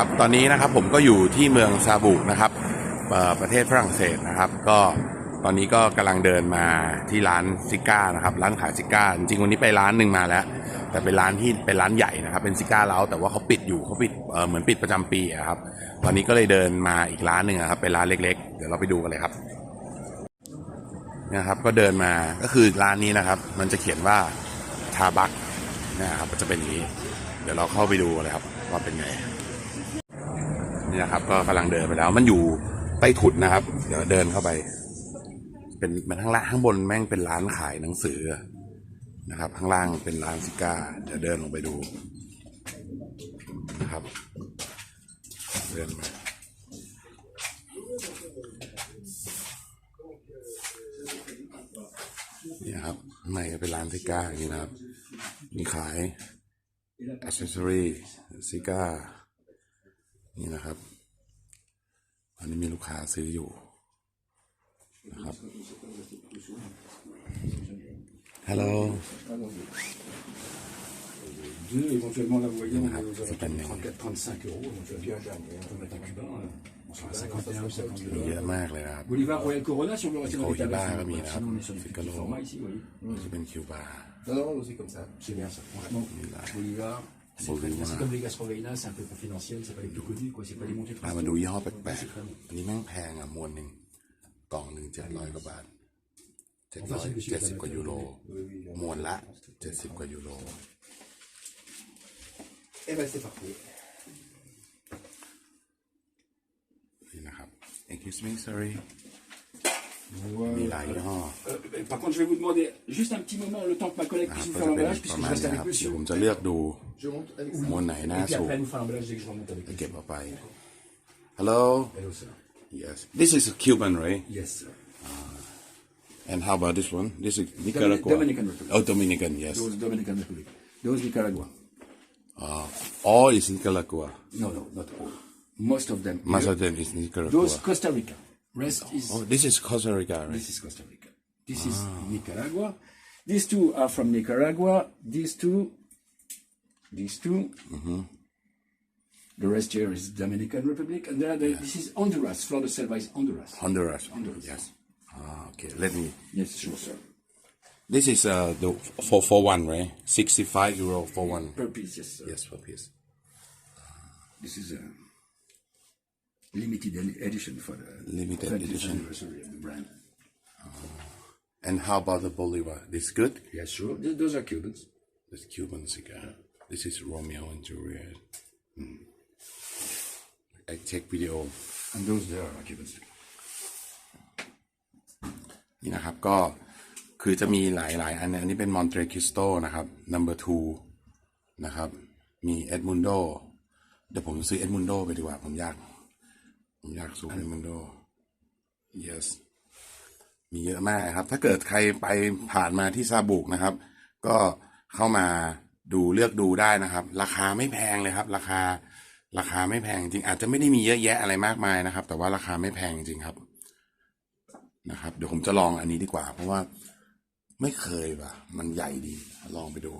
ครับตอนนี้นะครับผมก็อยู่ที่เมืองซาบุนะครับประเทศฝรั่งเศสนะครับ ก็ตอนนี้ก็กำลังเดินมาที่ร้านซิก้านะครับร้านขายซิก้า จริงวันนี้ไปร้านหนึ่งมาแล้ว แต่เป็นร้านที่เป็นร้านใหญ่นะครับเป็นซิก้าเล้าแต่ว่าเขาปิดอยู่เขาปิดเหมือนปิดประจำปีครับ ตอนนี้ก็เลยเดินมาอีกร้านหนึ่งครับเป็นร้านเล็ก ๆ เดี๋ยวเราไปดูกันเลยครับ นะครับก็เดินมาก็คือร้านนี้นะครับ มันจะเขียนว่าทาบักนะครับจะเป็นอย่างนี้ เดี๋ยวเราเข้าไปดูเลยครับว่าเป็นไงนี่ครับก็กำลังเดินไปแล้วมันอยู่ใต้ถุนนะครับเดี๋ยวเดินเข้าไป เป็นมันข้างล่างข้างบนแม่งเป็นร้านขายหนังสือนะครับ ข้างล่างเป็นร้านซิก้าเดี๋ยวเดินลงไปดูนะครับ เดินไปนี่ครับในเป็นร้านซิก้าอย่างนี้นะครับมีขายอัซเซอรี่ซิก้านี่นะครับ อันนี้มีลูกค้าซื้ออยู่นะครับฮัลโหลครับจะเป็นย่งนีมีเยอะมากเลยครับโคคิบ้าก็มีนะครับฟิกาโลจะเป็นคิวบาร์นี่หละมาดูยี่ห้อแปลกๆอันนี้แม่งแพงอ่ะมวนหนึ่งกล่องหนึ่งเจ็ดร้อยกว่าบาทเจ็ดร้อยเจ็ดสิบกว่ายูโรมวนละเจ็ดสิบกว่ายูโรเอ๊ะไปสิฝักนนี่นะครับ excuse me sorry Voilà. Mais là, il a... euh, par contre, je vais vous demander juste un petit moment, le temps que ma collègue ah, puisse vous faire l'emballage, puisque je reste avec monsieur. Je monte avec vous. Et puis après, nous fait l'emballage dès que je remonte avec Ok, bye-bye. Hello? Hello, sir. Yes. This is a Cuban, right? Yes, sir. Uh, and how about this one? This is Nicaragua. Dominican Republic. Oh, Dominican, yes. Those Dominican Republic. Those Nicaragua. Uh, all is Nicaragua. No, no, not all. Most of them. Most of them is Nicaragua. Those Costa Rica. Rest oh, is. Oh, this is Costa Rica, right? This is Costa Rica. This wow. is ah. Nicaragua. These two are from Nicaragua. These two. These 2 mm -hmm. The rest here is Dominican Republic, and there, there yes. this is Honduras. Flor de Selva is Honduras. Honduras. Honduras. Yes. Ah, okay. Let me. Yes, sure, sir. This is uh, the four four one, right? Sixty five euro for one per piece. Yes, sir. Yes, per piece. This is a. Uh, limited edition for the limited edition anniversary of the brand. Oh. And how about the Bolivar? This good? Yeah, sure. Th- those are Cubans. That's Cuban cigar. This is Romeo and Juliet. Mm. I take video. And those there are Cuban cigar. นี่นะครับก็ คือจะมีหลายๆอันอันนี้เป็นมอนเตคริสโตนะครับ number two นะครับมีเอ็ดมุนโดเดี๋ยวผมซื้อเอ็ดมุนโดไปดีกว่าผมอยากอยากสูงในมันโด yes มีเยอะมากครับ ถ้าเกิดใครไปผ่านมาที่ซาบุกนะครับ ก็เข้ามาดูเลือกดูได้นะครับ ราคาไม่แพงเลยครับ ราคาราคาไม่แพงจริง อาจจะไม่ได้มีเยอะแยะอะไรมากมายนะครับ แต่ว่าราคาไม่แพงจริงครับ นะครับ เดี๋ยวผมจะลองอันนี้ดีกว่า เพราะว่าไม่เคยว่ะมันใหญ่ดีลองไปดู